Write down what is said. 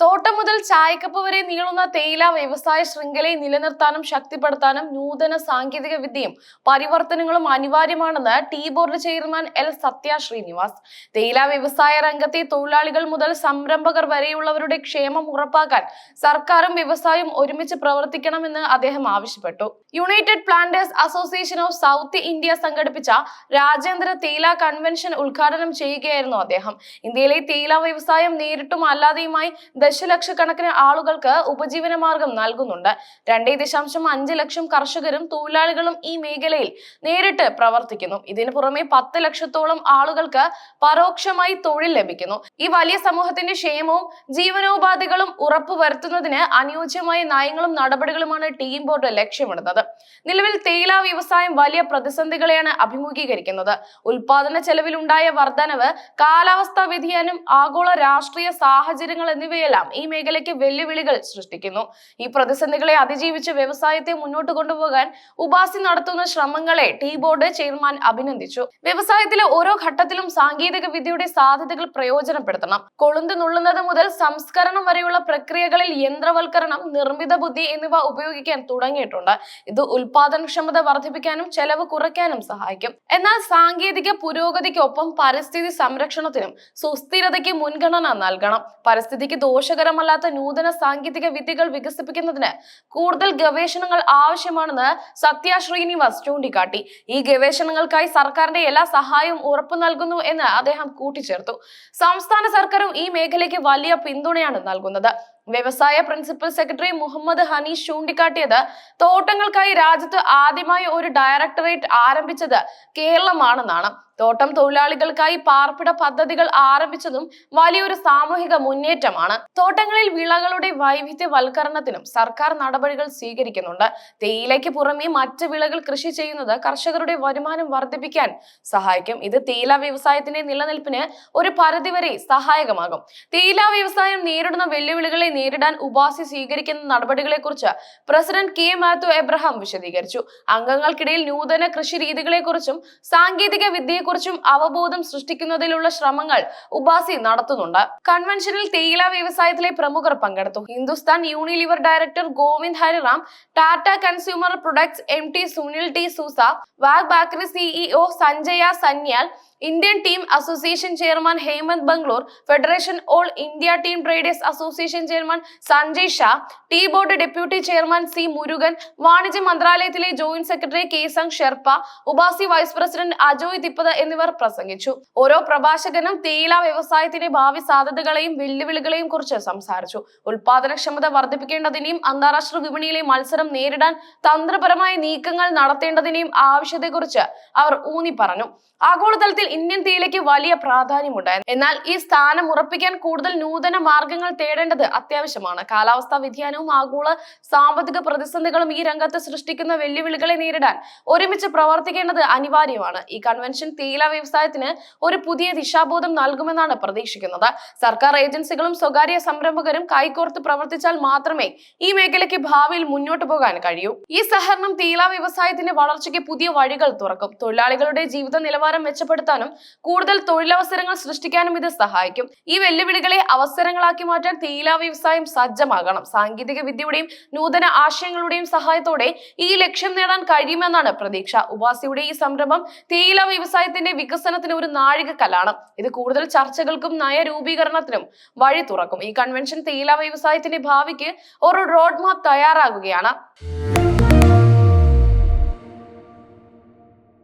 തോട്ടം മുതൽ ചായക്കപ്പ് വരെ നീളുന്ന തേയില വ്യവസായ ശൃംഖലയെ നിലനിർത്താനും ശക്തിപ്പെടുത്താനും നൂതന സാങ്കേതിക വിദ്യയും പരിവർത്തനങ്ങളും അനിവാര്യമാണെന്ന് tea board chairman L Satya Srinivas. തേയില വ്യവസായ രംഗത്തെ തൊഴിലാളികൾ മുതൽ സംരംഭകർ വരെയുള്ളവരുടെ ക്ഷേമം ഉറപ്പാക്കാൻ സർക്കാരും വ്യവസായവും ഒരുമിച്ച് പ്രവർത്തിക്കണമെന്ന് അദ്ദേഹം ആവശ്യപ്പെട്ടു. United Planters Association of South India സംഘടിപ്പിച്ച രാജ്യാന്തര തേയില കൺവെൻഷൻ ഉദ്ഘാടനം ചെയ്യുകയായിരുന്നു അദ്ദേഹം. ഇന്ത്യയിലെ തേയില വ്യവസായം നേരിട്ടും അല്ലാതെയുമായി ദശലക്ഷക്കണക്കിന് ആളുകൾക്ക് ഉപജീവന മാർഗം നൽകുന്നുണ്ട്. രണ്ടേ ദശാംശം അഞ്ച് ലക്ഷം കർഷകരും തൊഴിലാളികളും ഈ മേഖലയിൽ നേരിട്ട് പ്രവർത്തിക്കുന്നു. ഇതിനു പുറമെ പത്ത് ലക്ഷത്തോളം ആളുകൾക്ക് പരോക്ഷമായി തൊഴിൽ ലഭിക്കുന്നു. ഈ വലിയ സമൂഹത്തിന്റെ ക്ഷേമവും ജീവനോപാധികളും ഉറപ്പുവരുത്തുന്നതിന് അനുയോജ്യമായ നയങ്ങളും നടപടികളുമാണ് ടീം ബോർഡ് ലക്ഷ്യമിടുന്നത്. നിലവിൽ തേയില വ്യവസായം വലിയ പ്രതിസന്ധികളെയാണ് അഭിമുഖീകരിക്കുന്നത്. ഉൽപാദന ചെലവിലുണ്ടായ വർധനവ് കാലാവസ്ഥാ വ്യതിയാനം ആഗോള രാഷ്ട്രീയ സാഹചര്യങ്ങൾ എന്നിവയെല്ലാം ഈ മേഖലയ്ക്ക് വെല്ലുവിളികൾ സൃഷ്ടിക്കുന്നു. ഈ പ്രതിസന്ധികളെ അതിജീവിച്ച് വ്യവസായത്തെ മുന്നോട്ട് കൊണ്ടുപോകാൻ ഉപാസി നടത്തുന്ന ശ്രമങ്ങളെ ടീ ബോർഡ് ചെയർമാൻ അഭിനന്ദിച്ചു. വ്യവസായത്തിലെ ഓരോ ഘട്ടത്തിലും സാങ്കേതിക വിദ്യയുടെ സാധ്യതകൾ പ്രയോജനപ്പെടുത്തണം. കൊളുന്ത് നുള്ളുന്നത് മുതൽ സംസ്കരണം വരെയുള്ള പ്രക്രിയകളിൽ യന്ത്രവൽക്കരണം നിർമ്മിത ബുദ്ധി എന്നിവ ഉപയോഗിക്കാൻ തുടങ്ങിയിട്ടുണ്ട്. ഇത് ഉൽപാദനക്ഷമത വർദ്ധിപ്പിക്കാനും ചെലവ് കുറയ്ക്കാനും സഹായിക്കും. എന്നാൽ സാങ്കേതിക പുരോഗതിക്കൊപ്പം പരിസ്ഥിതി സംരക്ഷണത്തിനും സുസ്ഥിരതയ്ക്ക് മുൻഗണന നൽകണം. പരിസ്ഥിതിക്ക് ദോഷകരമല്ലാത്ത നൂതന സാങ്കേതിക വിദ്യകൾ വികസിപ്പിക്കുന്നതിന് കൂടുതൽ ഗവേഷണങ്ങൾ ആവശ്യമാണെന്ന് സത്യ ശ്രീനിവാസ് ചൂണ്ടിക്കാട്ടി. ഈ ഗവേഷണങ്ങൾക്കായി സർക്കാരിന്റെ എല്ലാ സഹായവും ഉറപ്പു നൽകുന്നു എന്ന് അദ്ദേഹം കൂട്ടിച്ചേർത്തു. സംസ്ഥാന സർക്കാരും ഈ മേഖലയ്ക്ക് വലിയ പിന്തുണയാണ് നൽകുന്നത്. വ്യവസായ പ്രിൻസിപ്പൽ സെക്രട്ടറി മുഹമ്മദ് ഹനീഷ് ചൂണ്ടിക്കാട്ടിയത് തോട്ടങ്ങൾക്കായി രാജ്യത്ത് ആദ്യമായി ഒരു ഡയറക്ടറേറ്റ് ആരംഭിച്ചത് കേരളമാണെന്നാണ്. തോട്ടം തൊഴിലാളികൾക്കായി പാർപ്പിട പദ്ധതികൾ ആരംഭിച്ചതും വലിയൊരു സാമൂഹിക മുന്നേറ്റമാണ്. തോട്ടങ്ങളിൽ വിളകളുടെ വൈവിധ്യവൽക്കരണത്തിനും സർക്കാർ നടപടികൾ സ്വീകരിക്കുന്നുണ്ട്. തേയിലയ്ക്ക് പുറമെ മറ്റ് വിളകൾ കൃഷി ചെയ്യുന്നത് കർഷകരുടെ വരുമാനം വർദ്ധിപ്പിക്കാൻ സഹായിക്കും. ഇത് തേയില വ്യവസായത്തിന്റെ നിലനിൽപ്പിന് ഒരു പരിധിവരെ സഹായകമാകും. തേയില വ്യവസായം നേരിടുന്ന വെല്ലുവിളികളെ നേരിടാൻ ഉപാസി സ്വീകരിക്കുന്ന നടപടികളെക്കുറിച്ച് പ്രസിഡന്റ് കെ മാത്യു എബ്രഹാം വിശദീകരിച്ചു. അംഗങ്ങൾക്കിടയിൽ നൂതന കൃഷി രീതികളെക്കുറിച്ചും സാങ്കേതിക വിദ്യയെക്കുറിച്ചും അവബോധം സൃഷ്ടിക്കുന്നതിലുള്ള ശ്രമങ്ങൾ ഉപാസി നടത്തുന്നുണ്ട്. കൺവെൻഷനിൽ തേയില വ്യവസായത്തിലെ പ്രമുഖർ പങ്കെടുത്തു. Hindustan Unilever director Govind Hariram Tata consumer products M T Sunil T Sousa Wagh Bakri CEO Sanjaya Sanyal Indian tea association chairman Hemant Bangur federation all India tea traders association chairman Sanjay Shah tea board deputy chairman C Murugan വാണിജ്യ മന്ത്രാലയത്തിലെ joint secretary K Sang Sherpa UPASI vice president Ajoy Thippatha എന്നിവർ പ്രസംഗിച്ചു. ഓരോ പ്രഭാഷകനും തേയില വ്യവസായത്തിന്റെ ഭാവി സാധ്യതകളെയും വെല്ലുവിളികളെയും കുറിച്ച് സംസാരിച്ചു. ഉൽപാദനക്ഷമത വർദ്ധിപ്പിക്കേണ്ടതിനെയും അന്താരാഷ്ട്ര വിപണിയിലെ മത്സരം നേരിടാൻ തന്ത്രപരമായ നീക്കങ്ങൾ നടത്തേണ്ടതിനെയും ആവശ്യത്തെക്കുറിച്ച് അവർ ഊന്നി പറഞ്ഞു ആഗോളതലത്തിൽ ഇന്ത്യൻ തേയിലയ്ക്ക് വലിയ പ്രാധാന്യമുണ്ടായിരുന്നു. എന്നാൽ ഈ സ്ഥാനം ഉറപ്പിക്കാൻ കൂടുതൽ നൂതന മാർഗങ്ങൾ തേടേണ്ടത് അത്യാവശ്യമാണ്. കാലാവസ്ഥാ വ്യതിയാനവും ആഗോള സാമ്പത്തിക പ്രതിസന്ധികളും ഈ രംഗത്ത് സൃഷ്ടിക്കുന്ന വെല്ലുവിളികളെ നേരിടാൻ ഒരുമിച്ച് പ്രവർത്തിക്കേണ്ടത് അനിവാര്യമാണ്. ഈ കൺവെൻഷൻ തേയില വ്യവസായത്തിന് ഒരു പുതിയ ദിശാബോധം നൽകുമെന്നാണ് പ്രതീക്ഷിക്കുന്നത്. സർക്കാർ ഏജൻസികളും സ്വകാര്യ സംരംഭകരും കൈകോർത്ത് പ്രവർത്തിച്ചാൽ മാത്രമേ ഈ മേഖലയ്ക്ക് ഭാവിയിൽ മുന്നോട്ട് പോകാൻ കഴിയൂ. ഈ സഹകരണം തേയില വ്യവസായത്തിന്റെ വളർച്ചയ്ക്ക് പുതിയ വഴികൾ തുറക്കും. തൊഴിലാളികളുടെ ജീവിത നിലവാരം മെച്ചപ്പെടുത്താനും കൂടുതൽ തൊഴിലവസരങ്ങൾ സൃഷ്ടിക്കാനും ഇത് സഹായിക്കും. ഈ വെല്ലുവിളികളെ അവസരങ്ങളാക്കി മാറ്റാൻ തേയില വ്യവസായം സജ്ജമാകണം. സാങ്കേതിക വിദ്യയുടെയും നൂതന ആശയങ്ങളുടെയും സഹായത്തോടെ ഈ ലക്ഷ്യം നേടാൻ കഴിയുമെന്നാണ് പ്രതീക്ഷ. ഉപാസിയുടെ ഈ സംരംഭം തേയില വ്യവസായത്തിന്റെ വികസനത്തിന് ഒരു നാഴികക്കല്ലാണ്. ഇത് കൂടുതൽ ചർച്ചകൾക്കും നയരൂപീകരണത്തിനും വഴി തുറക്കും. ഈ കൺവെൻഷൻ തേയില വ്യവസായത്തിന്റെ ഭാവിക്ക് ഒരു റോഡ് മാപ്പ് തയ്യാറാകുകയാണ്.